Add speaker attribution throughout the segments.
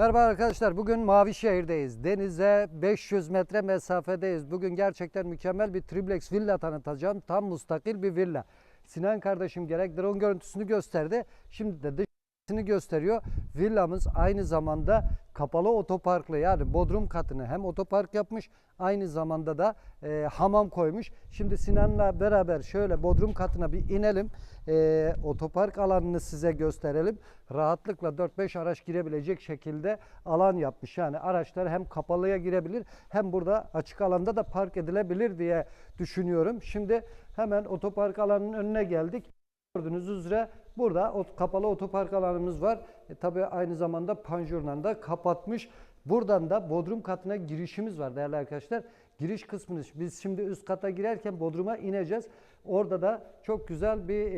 Speaker 1: Merhaba arkadaşlar. Bugün Mavişehir'deyiz. Denize 500 metre mesafedeyiz. Bugün gerçekten mükemmel bir triplex villa tanıtacağım. Tam mustakil bir villa. Sinan kardeşim gerek drone görüntüsünü gösterdi. Şimdi de dışını gösteriyor. Villamız aynı zamanda kapalı otoparklı yani bodrum katını hem otopark yapmış aynı zamanda da e, hamam koymuş. Şimdi Sinan'la beraber şöyle bodrum katına bir inelim. E, otopark alanını size gösterelim. Rahatlıkla 4-5 araç girebilecek şekilde alan yapmış. Yani araçlar hem kapalıya girebilir hem burada açık alanda da park edilebilir diye düşünüyorum. Şimdi hemen otopark alanının önüne geldik. Gördüğünüz üzere burada kapalı otopark alanımız var. E, tabii aynı zamanda panjurla da kapatmış. Buradan da bodrum katına girişimiz var değerli arkadaşlar. Giriş kısmını biz şimdi üst kata girerken bodruma ineceğiz. Orada da çok güzel bir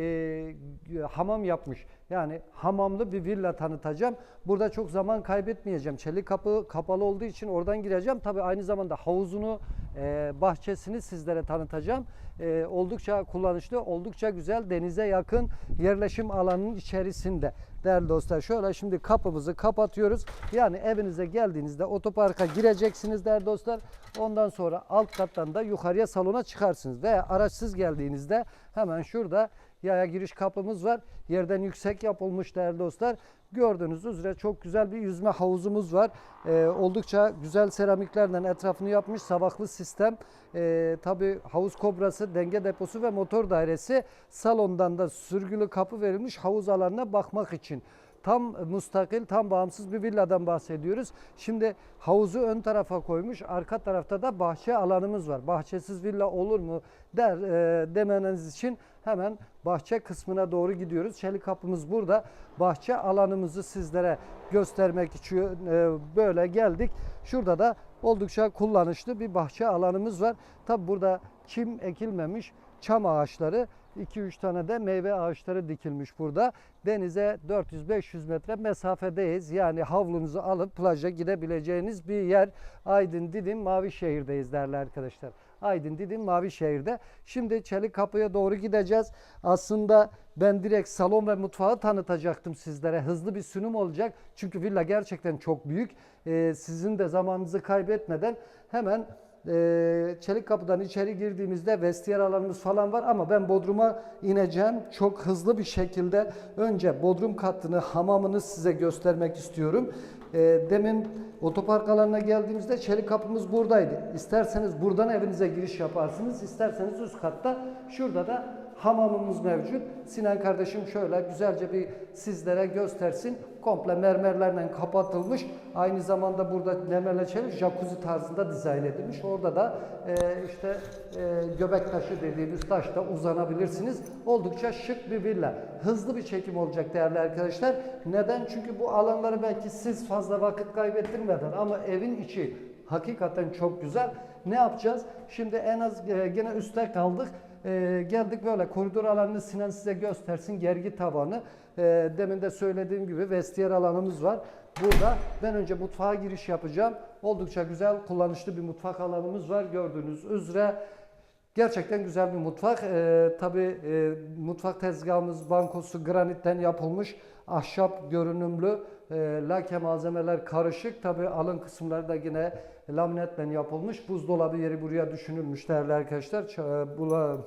Speaker 1: e, hamam yapmış. Yani hamamlı bir villa tanıtacağım. Burada çok zaman kaybetmeyeceğim. Çelik kapı kapalı olduğu için oradan gireceğim. Tabii aynı zamanda havuzunu, e, bahçesini sizlere tanıtacağım. E, oldukça kullanışlı, oldukça güzel, denize yakın yerleşim alanının içerisinde. Değerli dostlar şöyle şimdi kapımızı kapatıyoruz. Yani evinize geldiğinizde otoparka gireceksiniz değerli dostlar. Ondan sonra alt kattan da yukarıya salona çıkarsınız. Veya araçsız geldiğinizde hemen şurada yaya giriş kapımız var. Yerden yüksek yapılmış değerli dostlar. Gördüğünüz üzere çok güzel bir yüzme havuzumuz var. Ee, oldukça güzel seramiklerden etrafını yapmış. Sabahlı sistem. Ee, Tabi havuz kobrası, denge deposu ve motor dairesi. Salondan da sürgülü kapı verilmiş havuz alanına bakmak için. Tam mustakil, tam bağımsız bir villadan bahsediyoruz. Şimdi havuzu ön tarafa koymuş. Arka tarafta da bahçe alanımız var. Bahçesiz villa olur mu der e, demeniz için hemen bahçe kısmına doğru gidiyoruz. Çelik kapımız burada. Bahçe alanımızı sizlere göstermek için e, böyle geldik. Şurada da oldukça kullanışlı bir bahçe alanımız var. Tabi burada çim ekilmemiş çam ağaçları 2-3 tane de meyve ağaçları dikilmiş burada. Denize 400-500 metre mesafedeyiz. Yani havlunuzu alıp plaja gidebileceğiniz bir yer. Aydın Didim Mavişehir'deyiz değerli arkadaşlar. Aydın Didim Mavişehir'de. Şimdi Çelik Kapı'ya doğru gideceğiz. Aslında ben direkt salon ve mutfağı tanıtacaktım sizlere. Hızlı bir sunum olacak. Çünkü villa gerçekten çok büyük. Ee, sizin de zamanınızı kaybetmeden hemen ee, çelik kapıdan içeri girdiğimizde vestiyer alanımız falan var ama ben Bodrum'a ineceğim. Çok hızlı bir şekilde önce Bodrum katını, hamamını size göstermek istiyorum. Ee, demin otopark alanına geldiğimizde çelik kapımız buradaydı. İsterseniz buradan evinize giriş yaparsınız, isterseniz üst katta şurada da hamamımız mevcut. Sinan kardeşim şöyle güzelce bir sizlere göstersin. Komple mermerlerle kapatılmış. Aynı zamanda burada nemeleçeli jacuzzi tarzında dizayn edilmiş. Orada da e, işte e, göbek taşı dediğimiz taşta uzanabilirsiniz. Oldukça şık bir villa. Hızlı bir çekim olacak değerli arkadaşlar. Neden? Çünkü bu alanları belki siz fazla vakit kaybettirmeden ama evin içi hakikaten çok güzel. Ne yapacağız? Şimdi en az e, gene üstte kaldık. E, geldik böyle koridor alanını Sinan size göstersin. Gergi tavanı. E, demin de söylediğim gibi vestiyer alanımız var. Burada ben önce mutfağa giriş yapacağım. Oldukça güzel kullanışlı bir mutfak alanımız var. Gördüğünüz üzere Gerçekten güzel bir mutfak. Ee, tabii e, mutfak tezgahımız bankosu granitten yapılmış. Ahşap görünümlü e, lake malzemeler karışık. Tabii alın kısımları da yine laminetle yapılmış. Buzdolabı yeri buraya düşünülmüş değerli arkadaşlar. E, Bula,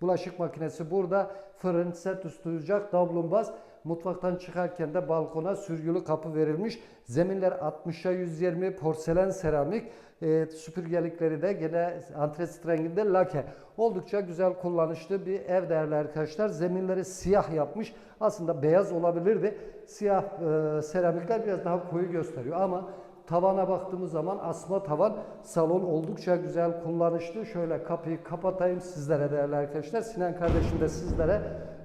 Speaker 1: bulaşık makinesi burada. Fırın, set üstü ocak, davlumbaz. Mutfaktan çıkarken de balkona sürgülü kapı verilmiş. Zeminler 60'a 120 porselen seramik. E, süpürgelikleri de gene antresit renginde lake. Oldukça güzel kullanışlı bir ev değerli arkadaşlar. Zeminleri siyah yapmış. Aslında beyaz olabilirdi. Siyah e, seramikler biraz daha koyu gösteriyor ama Tavana baktığımız zaman asma tavan. Salon oldukça güzel, kullanışlı. Şöyle kapıyı kapatayım sizlere değerli arkadaşlar. Sinan kardeşim de sizlere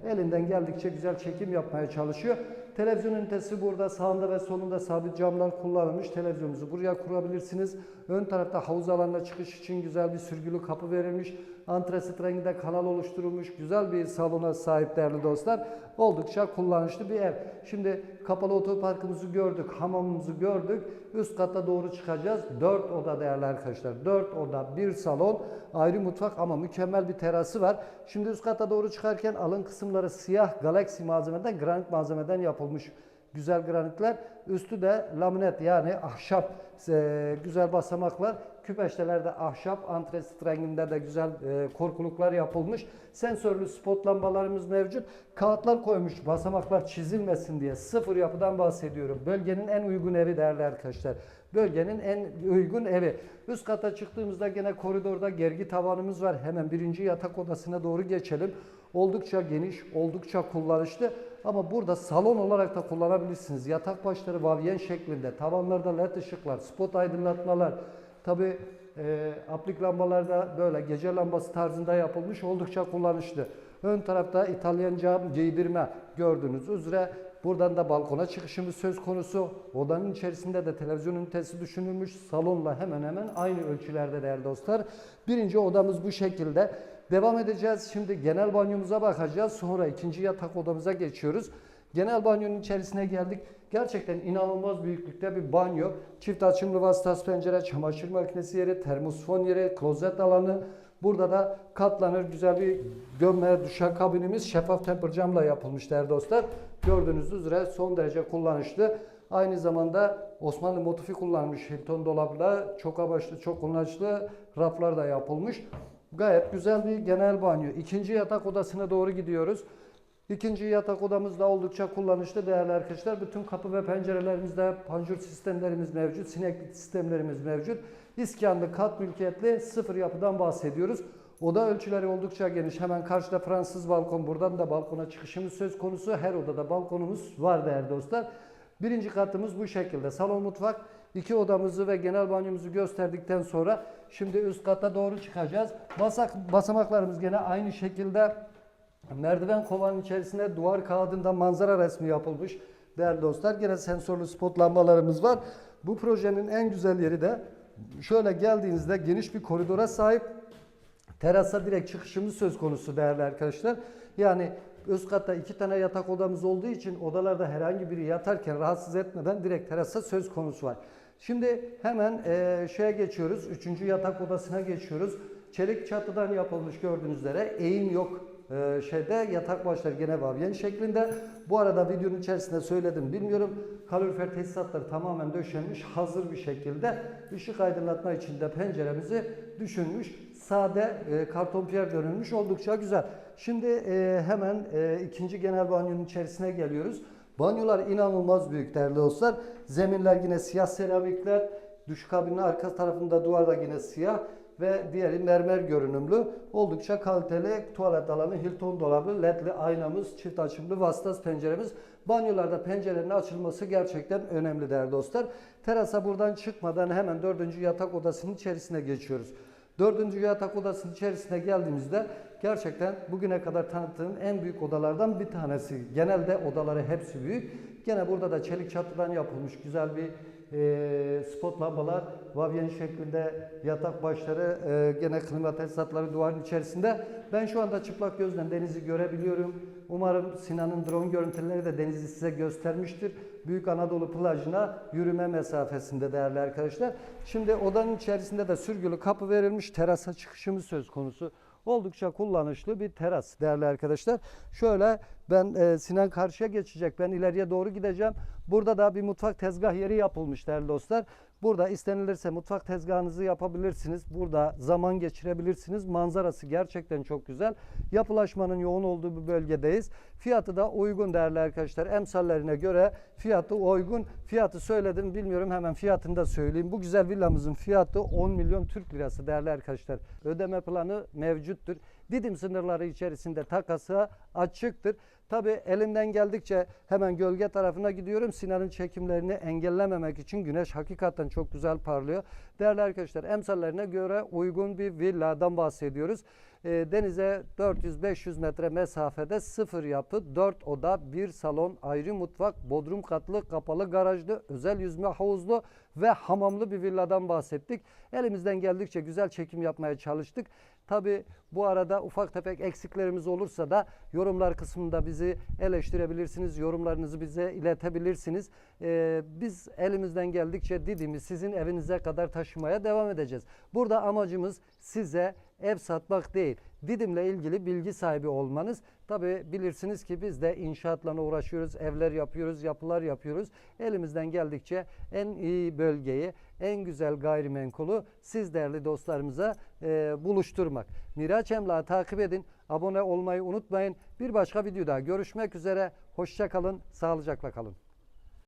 Speaker 1: elinden geldikçe güzel çekim yapmaya çalışıyor. Televizyon ünitesi burada sağında ve solunda sabit camlar kullanılmış. Televizyonunuzu buraya kurabilirsiniz. Ön tarafta havuz alanına çıkış için güzel bir sürgülü kapı verilmiş. Antresit renginde kanal oluşturulmuş. Güzel bir salona sahip değerli dostlar. Oldukça kullanışlı bir ev. Şimdi kapalı otoparkımızı gördük, hamamımızı gördük. Üst kata doğru çıkacağız. 4 oda değerli arkadaşlar. 4 oda, bir salon, ayrı mutfak ama mükemmel bir terası var. Şimdi üst kata doğru çıkarken alın kısımları siyah galaksi malzemeden, granit malzemeden yapılmış güzel granitler. Üstü de laminet yani ahşap e, güzel basamaklar. Küpeştelerde ahşap, antresit renginde de güzel e, korkuluklar yapılmış. Sensörlü spot lambalarımız mevcut. Kağıtlar koymuş basamaklar çizilmesin diye. Sıfır yapıdan bahsediyorum. Bölgenin en uygun evi değerli arkadaşlar. Bölgenin en uygun evi. Üst kata çıktığımızda gene koridorda gergi tavanımız var. Hemen birinci yatak odasına doğru geçelim. Oldukça geniş, oldukça kullanışlı. Ama burada salon olarak da kullanabilirsiniz. Yatak başları vavyen şeklinde, tavanlarda led ışıklar, spot aydınlatmalar. Tabi e, aplik lambalar da böyle gece lambası tarzında yapılmış, oldukça kullanışlı. Ön tarafta İtalyan cam giydirme gördüğünüz üzere. Buradan da balkona çıkışımız söz konusu. Odanın içerisinde de televizyon ünitesi düşünülmüş. Salonla hemen hemen aynı ölçülerde değerli dostlar. Birinci odamız bu şekilde. Devam edeceğiz. Şimdi genel banyomuza bakacağız. Sonra ikinci yatak odamıza geçiyoruz. Genel banyonun içerisine geldik. Gerçekten inanılmaz büyüklükte bir banyo. Çift açımlı vasıtası pencere, çamaşır makinesi yeri, termosfon yeri, klozet alanı. Burada da katlanır güzel bir gömme duşakabinimiz şeffaf temper camla yapılmış değerli dostlar. Gördüğünüz üzere son derece kullanışlı. Aynı zamanda Osmanlı motifi kullanmış Hilton dolapla çok amaçlı, çok kullanışlı raflar da yapılmış. Gayet güzel bir genel banyo. İkinci yatak odasına doğru gidiyoruz. İkinci yatak odamız da oldukça kullanışlı değerli arkadaşlar. Bütün kapı ve pencerelerimizde panjur sistemlerimiz mevcut, sineklik sistemlerimiz mevcut. İskanlı kat mülkiyetli sıfır yapıdan bahsediyoruz. Oda ölçüleri oldukça geniş. Hemen karşıda Fransız balkon. Buradan da balkona çıkışımız söz konusu. Her odada balkonumuz var değerli dostlar. Birinci katımız bu şekilde. Salon mutfak. İki odamızı ve genel banyomuzu gösterdikten sonra şimdi üst kata doğru çıkacağız. Basak, basamaklarımız gene aynı şekilde merdiven kovanın içerisinde duvar kağıdında manzara resmi yapılmış. Değerli dostlar gene sensörlü spot lambalarımız var. Bu projenin en güzel yeri de şöyle geldiğinizde geniş bir koridora sahip Terasa direkt çıkışımız söz konusu değerli arkadaşlar. Yani üst katta iki tane yatak odamız olduğu için odalarda herhangi biri yatarken rahatsız etmeden direkt terasa söz konusu var. Şimdi hemen e, şeye geçiyoruz. Üçüncü yatak odasına geçiyoruz. Çelik çatıdan yapılmış gördüğünüz üzere eğim yok. E, şeyde yatak başları gene vavyen şeklinde. Bu arada videonun içerisinde söyledim bilmiyorum. Kalorifer tesisatları tamamen döşenmiş hazır bir şekilde. ışık aydınlatma için de penceremizi düşünmüş sade e, karton piyer dönülmüş oldukça güzel. Şimdi e, hemen e, ikinci genel banyonun içerisine geliyoruz. Banyolar inanılmaz büyük değerli dostlar. Zeminler yine siyah seramikler. Duş kabinin arka tarafında duvarda yine siyah ve diğeri mermer görünümlü. Oldukça kaliteli tuvalet alanı, Hilton dolabı, ledli aynamız, çift açımlı vasıtası penceremiz. Banyolarda pencerenin açılması gerçekten önemli değerli dostlar. Terasa buradan çıkmadan hemen dördüncü yatak odasının içerisine geçiyoruz. Dördüncü yatak odasının içerisine geldiğimizde gerçekten bugüne kadar tanıttığım en büyük odalardan bir tanesi. Genelde odaları hepsi büyük. Gene burada da çelik çatıdan yapılmış güzel bir e, spot lambalar, vavyen şeklinde yatak başları, e, gene klima tesisatları duvarın içerisinde. Ben şu anda çıplak gözle denizi görebiliyorum. Umarım Sinan'ın drone görüntüleri de denizi size göstermiştir. Büyük Anadolu plajına yürüme mesafesinde değerli arkadaşlar. Şimdi odanın içerisinde de sürgülü kapı verilmiş terasa çıkışımız söz konusu. Oldukça kullanışlı bir teras değerli arkadaşlar. Şöyle ben e, Sinan karşıya geçecek. Ben ileriye doğru gideceğim. Burada da bir mutfak tezgah yeri yapılmış değerli dostlar. Burada istenilirse mutfak tezgahınızı yapabilirsiniz. Burada zaman geçirebilirsiniz. Manzarası gerçekten çok güzel. Yapılaşmanın yoğun olduğu bir bölgedeyiz. Fiyatı da uygun değerli arkadaşlar. Emsallerine göre fiyatı uygun. Fiyatı söyledim bilmiyorum hemen fiyatını da söyleyeyim. Bu güzel villamızın fiyatı 10 milyon Türk lirası değerli arkadaşlar. Ödeme planı mevcuttur. Didim sınırları içerisinde takası açıktır. Tabi elimden geldikçe hemen gölge tarafına gidiyorum. Sinan'ın çekimlerini engellememek için güneş hakikaten çok güzel parlıyor. Değerli arkadaşlar emsallerine göre uygun bir villadan bahsediyoruz. E, denize 400-500 metre mesafede sıfır yapı, 4 oda, 1 salon, ayrı mutfak, bodrum katlı, kapalı garajlı, özel yüzme havuzlu ve hamamlı bir villadan bahsettik. Elimizden geldikçe güzel çekim yapmaya çalıştık. Tabi bu arada ufak tefek eksiklerimiz olursa da yorumlar kısmında bizi eleştirebilirsiniz. Yorumlarınızı bize iletebilirsiniz. Ee, biz elimizden geldikçe Didim'i sizin evinize kadar taşımaya devam edeceğiz. Burada amacımız size ev satmak değil. Didim'le ilgili bilgi sahibi olmanız. Tabi bilirsiniz ki biz de inşaatla uğraşıyoruz, evler yapıyoruz, yapılar yapıyoruz. Elimizden geldikçe en iyi bölgeyi, en güzel gayrimenkulü siz değerli dostlarımıza e, buluşturmak. Miraç Emlak'ı takip edin, abone olmayı unutmayın. Bir başka videoda görüşmek üzere. Hoşça kalın, sağlıcakla kalın.